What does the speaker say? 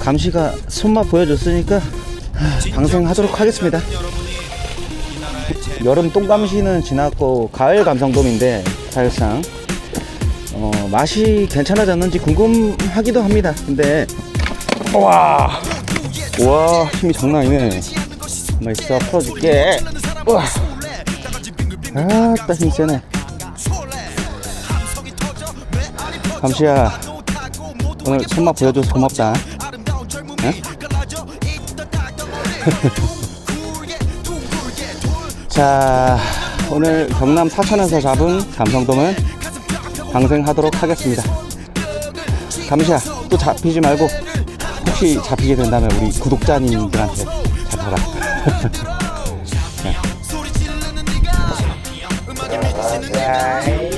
감시가 손맛 보여줬으니까 방생하도록 하겠습니다. 여름 똥감시는 지났고 가을 감성돔인데 사실상 어, 맛이 괜찮아졌는지 궁금하기도 합니다. 근데 와, 와 힘이 장난 아니네. 가만 있어 풀어줄게. 와, 아따 힘 세네. 감시야 오늘 손맛 보여줘서 고맙다. 응? 자 오늘 경남 사천에서 잡은 감성돔은 방생하도록 하겠습니다. 감시야 또 잡히지 말고 혹시 잡히게 된다면 우리 구독자님들한테 잡아라. 자.